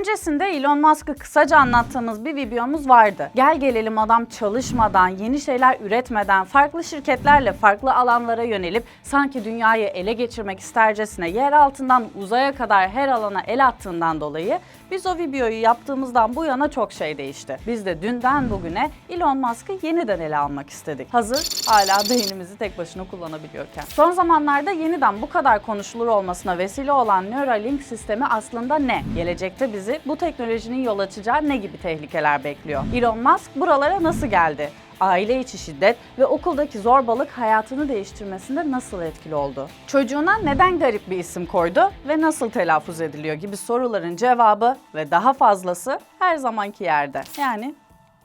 Öncesinde Elon Musk'ı kısaca anlattığımız bir videomuz vardı. Gel gelelim adam çalışmadan, yeni şeyler üretmeden, farklı şirketlerle farklı alanlara yönelip sanki dünyayı ele geçirmek istercesine yer altından uzaya kadar her alana el attığından dolayı biz o videoyu yaptığımızdan bu yana çok şey değişti. Biz de dünden bugüne Elon Musk'ı yeniden ele almak istedik. Hazır hala beynimizi tek başına kullanabiliyorken. Son zamanlarda yeniden bu kadar konuşulur olmasına vesile olan Neuralink sistemi aslında ne? Gelecekte bizi bu teknolojinin yol açacağı ne gibi tehlikeler bekliyor? Elon Musk buralara nasıl geldi? Aile içi şiddet ve okuldaki zorbalık hayatını değiştirmesinde nasıl etkili oldu? Çocuğuna neden garip bir isim koydu ve nasıl telaffuz ediliyor gibi soruların cevabı ve daha fazlası her zamanki yerde. Yani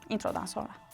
introdan sonra.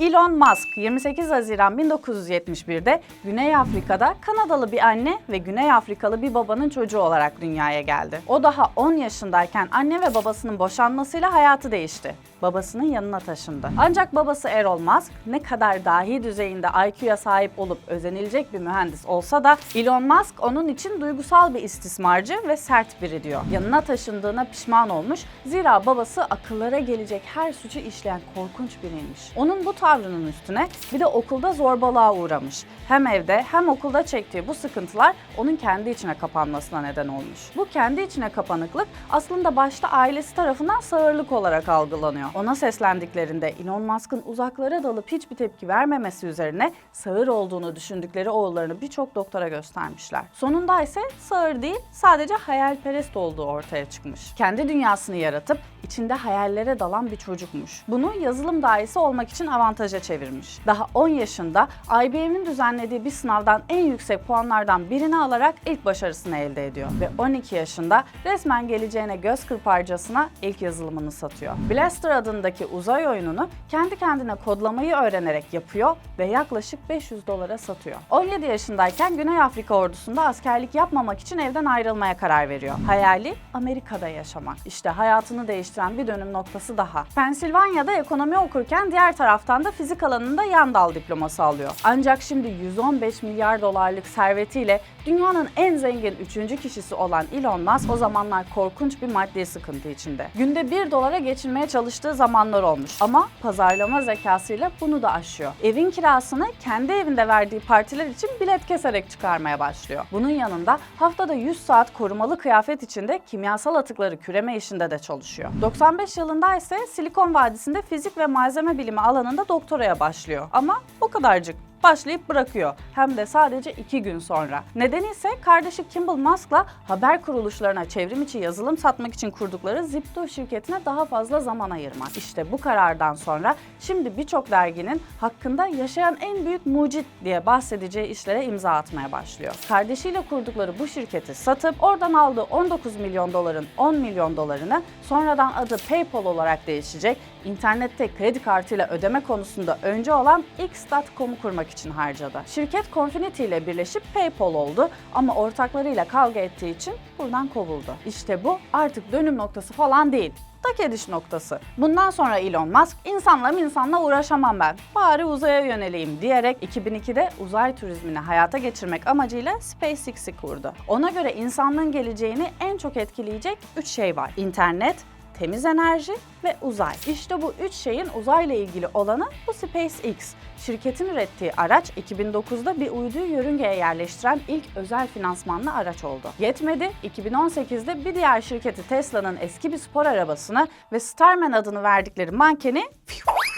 Elon Musk 28 Haziran 1971'de Güney Afrika'da Kanadalı bir anne ve Güney Afrikalı bir babanın çocuğu olarak dünyaya geldi. O daha 10 yaşındayken anne ve babasının boşanmasıyla hayatı değişti. Babasının yanına taşındı. Ancak babası Errol Musk ne kadar dahi düzeyinde IQ'ya sahip olup özenilecek bir mühendis olsa da Elon Musk onun için duygusal bir istismarcı ve sert biri diyor. Yanına taşındığına pişman olmuş zira babası akıllara gelecek her suçu işleyen korkunç biriymiş. Onun bu tavrının üstüne bir de okulda zorbalığa uğramış. Hem evde hem okulda çektiği bu sıkıntılar onun kendi içine kapanmasına neden olmuş. Bu kendi içine kapanıklık aslında başta ailesi tarafından sağırlık olarak algılanıyor. Ona seslendiklerinde Elon Musk'ın uzaklara dalıp hiçbir tepki vermemesi üzerine sağır olduğunu düşündükleri oğullarını birçok doktora göstermişler. Sonunda ise sağır değil sadece hayalperest olduğu ortaya çıkmış. Kendi dünyasını yaratıp içinde hayallere dalan bir çocukmuş. Bunu yazılım dahisi olmak için avantaja çevirmiş. Daha 10 yaşında IBM'in düzenlediği bir sınavdan en yüksek puanlardan birini alarak ilk başarısını elde ediyor. Ve 12 yaşında resmen geleceğine göz kırparcasına ilk yazılımını satıyor. Blaster adındaki uzay oyununu kendi kendine kodlamayı öğrenerek yapıyor ve yaklaşık 500 dolara satıyor. 17 yaşındayken Güney Afrika ordusunda askerlik yapmamak için evden ayrılmaya karar veriyor. Hayali Amerika'da yaşamak. İşte hayatını değiştiren bir dönüm noktası daha. Pensilvanya'da ekonomi okurken diğer taraftan da fizik alanında yan dal diploması alıyor. Ancak şimdi 115 milyar dolarlık servetiyle dünyanın en zengin üçüncü kişisi olan Elon Musk o zamanlar korkunç bir maddi sıkıntı içinde. Günde 1 dolara geçinmeye çalıştığı zamanlar olmuş ama pazarlama zekasıyla bunu da aşıyor. Evin kirasını kendi evinde verdiği partiler için bilet keserek çıkarmaya başlıyor. Bunun yanında haftada 100 saat korumalı kıyafet içinde kimyasal atıkları küreme işinde de çalışıyor. 95 yılında ise Silikon Vadisi'nde fizik ve malzeme bilimi alanında doktoraya başlıyor. Ama o kadarcık başlayıp bırakıyor. Hem de sadece iki gün sonra. Nedeni ise kardeşi Kimball Musk'la haber kuruluşlarına çevrim içi yazılım satmak için kurdukları Zipto şirketine daha fazla zaman ayırmak. İşte bu karardan sonra şimdi birçok derginin hakkında yaşayan en büyük mucit diye bahsedeceği işlere imza atmaya başlıyor. Kardeşiyle kurdukları bu şirketi satıp oradan aldığı 19 milyon doların 10 milyon dolarını sonradan adı PayPal olarak değişecek internette kredi kartıyla ödeme konusunda önce olan X.com'u kurmak için harcadı. Şirket Confinity ile birleşip PayPal oldu ama ortaklarıyla kavga ettiği için buradan kovuldu. İşte bu artık dönüm noktası falan değil tak ediş noktası. Bundan sonra Elon Musk insanla insanla uğraşamam ben. Bari uzaya yöneleyim diyerek 2002'de uzay turizmini hayata geçirmek amacıyla SpaceX'i kurdu. Ona göre insanlığın geleceğini en çok etkileyecek 3 şey var. İnternet, temiz enerji ve uzay. İşte bu üç şeyin uzayla ilgili olanı bu SpaceX. Şirketin ürettiği araç 2009'da bir uyduyu yörüngeye yerleştiren ilk özel finansmanlı araç oldu. Yetmedi, 2018'de bir diğer şirketi Tesla'nın eski bir spor arabasını ve Starman adını verdikleri mankeni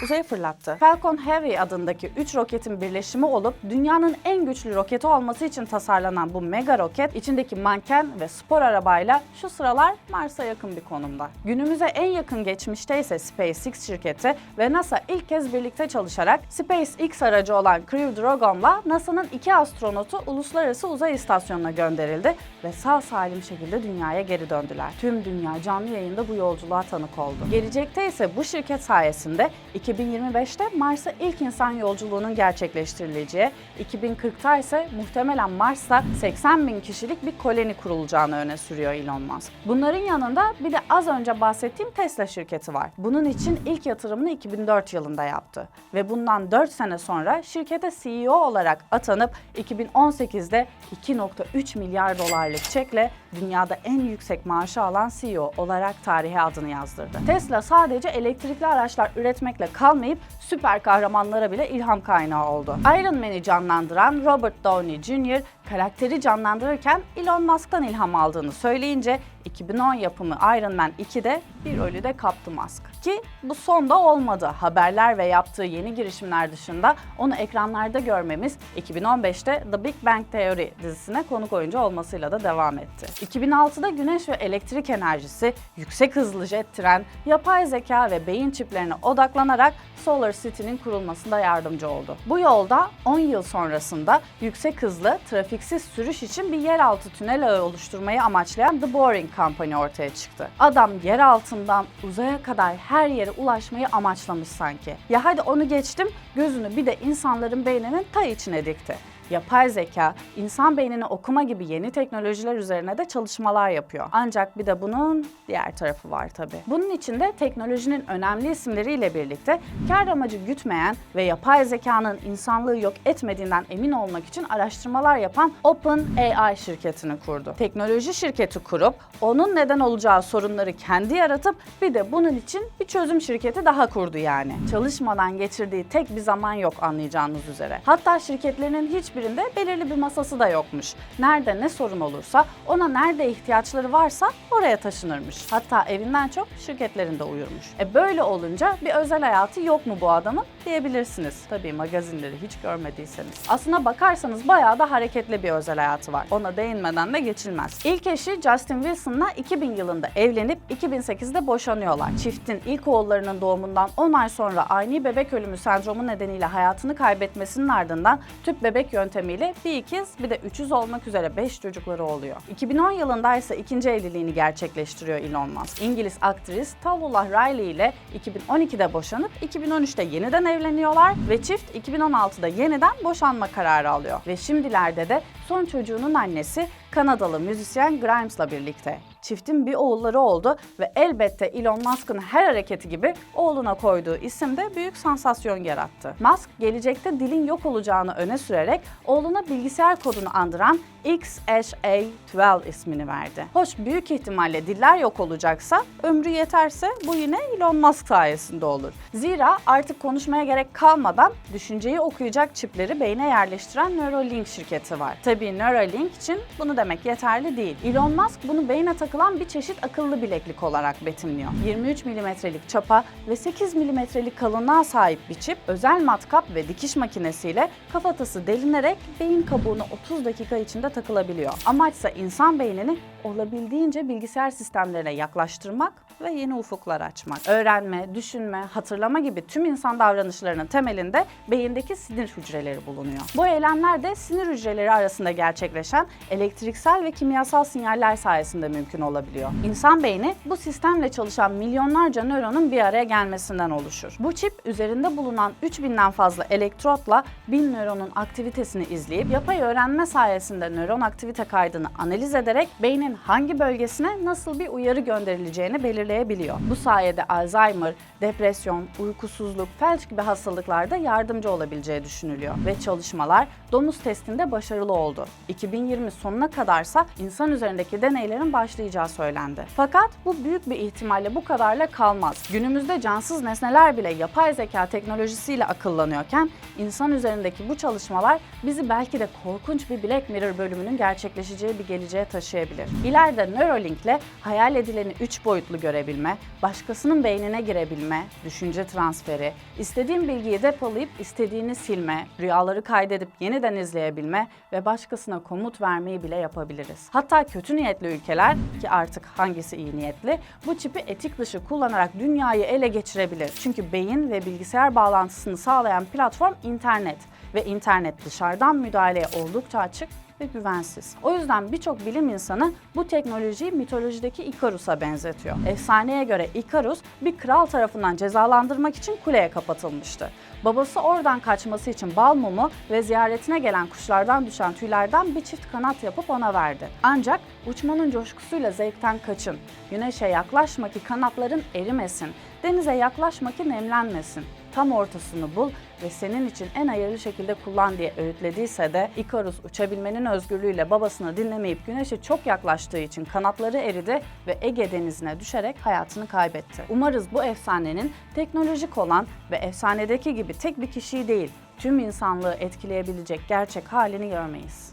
uzaya fırlattı. Falcon Heavy adındaki 3 roketin birleşimi olup dünyanın en güçlü roketi olması için tasarlanan bu mega roket içindeki manken ve spor arabayla şu sıralar Mars'a yakın bir konumda. Günümüze en yakın geçmişte ise SpaceX şirketi ve NASA ilk kez birlikte çalışarak SpaceX aracı olan Crew Dragon'la NASA'nın iki astronotu uluslararası uzay istasyonuna gönderildi ve sağ salim şekilde dünyaya geri döndüler. Tüm dünya canlı yayında bu yolculuğa tanık oldu. Gelecekte ise bu şirket sayesinde 2025'te Mars'a ilk insan yolculuğunun gerçekleştirileceği, 2040'ta ise muhtemelen Mars'ta 80 bin kişilik bir koloni kurulacağını öne sürüyor Elon Musk. Bunların yanında bir de az önce bahsettiğim bahsettiğim Tesla şirketi var. Bunun için ilk yatırımını 2004 yılında yaptı. Ve bundan 4 sene sonra şirkete CEO olarak atanıp 2018'de 2.3 milyar dolarlık çekle dünyada en yüksek maaşı alan CEO olarak tarihe adını yazdırdı. Tesla sadece elektrikli araçlar üretmekle kalmayıp süper kahramanlara bile ilham kaynağı oldu. Iron Man'i canlandıran Robert Downey Jr. karakteri canlandırırken Elon Musk'tan ilham aldığını söyleyince 2010 yapımı Iron Man 2'de bir ölü de kaptı Musk. Ki bu son da olmadı. Haberler ve yaptığı yeni girişimler dışında onu ekranlarda görmemiz 2015'te The Big Bang Theory dizisine konuk oyuncu olmasıyla da devam etti. 2006'da güneş ve elektrik enerjisi, yüksek hızlı jet tren, yapay zeka ve beyin çiplerine odaklanarak Solar City'nin kurulmasında yardımcı oldu. Bu yolda 10 yıl sonrasında yüksek hızlı, trafiksiz sürüş için bir yeraltı tünel ağı oluşturmayı amaçlayan The Boring Company ortaya çıktı. Adam yer altından uzaya kadar her yere ulaşmayı amaçlamış sanki. Ya hadi onu geçtim, gözünü bir de insanların beyninin ta içine dikti yapay zeka, insan beynini okuma gibi yeni teknolojiler üzerine de çalışmalar yapıyor. Ancak bir de bunun diğer tarafı var tabii. Bunun içinde teknolojinin önemli isimleriyle birlikte kar amacı gütmeyen ve yapay zekanın insanlığı yok etmediğinden emin olmak için araştırmalar yapan OpenAI şirketini kurdu. Teknoloji şirketi kurup onun neden olacağı sorunları kendi yaratıp bir de bunun için bir çözüm şirketi daha kurdu yani. Çalışmadan geçirdiği tek bir zaman yok anlayacağınız üzere. Hatta şirketlerinin hiçbirinde belirli bir masası da yokmuş. Nerede ne sorun olursa ona nerede ihtiyaçları varsa oraya taşınırmış. Hatta evinden çok şirketlerinde uyurmuş. E böyle olunca bir özel hayatı yok mu bu adamın diyebilirsiniz. Tabii magazinleri hiç görmediyseniz. Aslına bakarsanız bayağı da hareketli bir özel hayatı var. Ona değinmeden de geçilmez. İlk eşi Justin Wilson'la 2000 yılında evlenip 2008'de boşanıyorlar. Çiftin ilk oğullarının doğumundan 10 ay sonra ani bebek ölümü sendromu nedeniyle hayatını kaybetmesinin ardından tüp bebek yöntemiyle bir ikiz bir de üçüz olmak üzere 5 çocukları oluyor. 2010 yılında ise ikinci evliliğini gerçekleştiriyor Elon Musk. İngiliz aktris Tallulah Riley ile 2012'de boşanıp 2013'te yeniden evleniyorlar ve çift 2016'da yeniden boşanma kararı alıyor. Ve şimdilerde de son çocuğunun annesi Kanadalı müzisyen Grimes'la birlikte. Çiftin bir oğulları oldu ve elbette Elon Musk'ın her hareketi gibi oğluna koyduğu isim de büyük sansasyon yarattı. Musk gelecekte dilin yok olacağını öne sürerek oğluna bilgisayar kodunu andıran XHA12 ismini verdi. Hoş büyük ihtimalle diller yok olacaksa ömrü yeterse bu yine Elon Musk sayesinde olur. Zira artık konuşmaya gerek kalmadan düşünceyi okuyacak çipleri beyne yerleştiren Neuralink şirketi var. Tabii Neuralink için bunu demek yeterli değil. Elon Musk bunu beyne takılan bir çeşit akıllı bileklik olarak betimliyor. 23 milimetrelik çapa ve 8 milimetrelik kalınlığa sahip bir çip özel matkap ve dikiş makinesiyle kafatası delinerek beyin kabuğuna 30 dakika içinde takılabiliyor. Amaçsa insan beynini olabildiğince bilgisayar sistemlerine yaklaştırmak ve yeni ufuklar açmak. Öğrenme, düşünme, hatırlama gibi tüm insan davranışlarının temelinde beyindeki sinir hücreleri bulunuyor. Bu eylemler de sinir hücreleri arasında gerçekleşen elektriksel ve kimyasal sinyaller sayesinde mümkün olabiliyor. İnsan beyni bu sistemle çalışan milyonlarca nöronun bir araya gelmesinden oluşur. Bu çip üzerinde bulunan 3000'den fazla elektrotla 1000 nöronun aktivitesini izleyip yapay öğrenme sayesinde nöron aktivite kaydını analiz ederek beynin hangi bölgesine nasıl bir uyarı gönderileceğini belirleyebiliyor. Bu sayede Alzheimer, depresyon, uykusuzluk, felç gibi hastalıklarda yardımcı olabileceği düşünülüyor ve çalışmalar domuz testinde başarılı oldu. 2020 sonuna kadarsa insan üzerindeki deneylerin başlayacağı söylendi. Fakat bu büyük bir ihtimalle bu kadarla kalmaz. Günümüzde cansız nesneler bile yapay zeka teknolojisiyle akıllanıyorken insan üzerindeki bu çalışmalar bizi belki de korkunç bir Black Mirror bölümünün gerçekleşeceği bir geleceğe taşıyabilir. İleride Neuralink'le hayal edileni 3 boyutlu görebilme, başkasının beynine girebilme, düşünce transferi, istediğin bilgiyi depolayıp istediğini silme, rüyaları kaydedip yeniden izleyebilme ve başkasına komut vermeyi bile yapabiliriz. Hatta kötü niyetli ülkeler ki artık hangisi iyi niyetli bu çipi etik dışı kullanarak dünyayı ele geçirebilir. Çünkü beyin ve bilgisayar bağlantısını sağlayan platform internet ve internet dışarıdan müdahaleye oldukça açık ve güvensiz. O yüzden birçok bilim insanı bu teknolojiyi mitolojideki Ikarus'a benzetiyor. Efsaneye göre Ikarus bir kral tarafından cezalandırmak için kuleye kapatılmıştı. Babası oradan kaçması için bal mumu ve ziyaretine gelen kuşlardan düşen tüylerden bir çift kanat yapıp ona verdi. Ancak uçmanın coşkusuyla zevkten kaçın. Güneşe yaklaşma ki kanatların erimesin. Denize yaklaşma ki nemlenmesin. Tam ortasını bul ve senin için en hayırlı şekilde kullan diye öğütlediyse de Ikarus uçabilmenin özgürlüğüyle babasını dinlemeyip güneşe çok yaklaştığı için kanatları eridi ve Ege denizine düşerek hayatını kaybetti. Umarız bu efsanenin teknolojik olan ve efsanedeki gibi tek bir kişiyi değil, tüm insanlığı etkileyebilecek gerçek halini görmeyiz.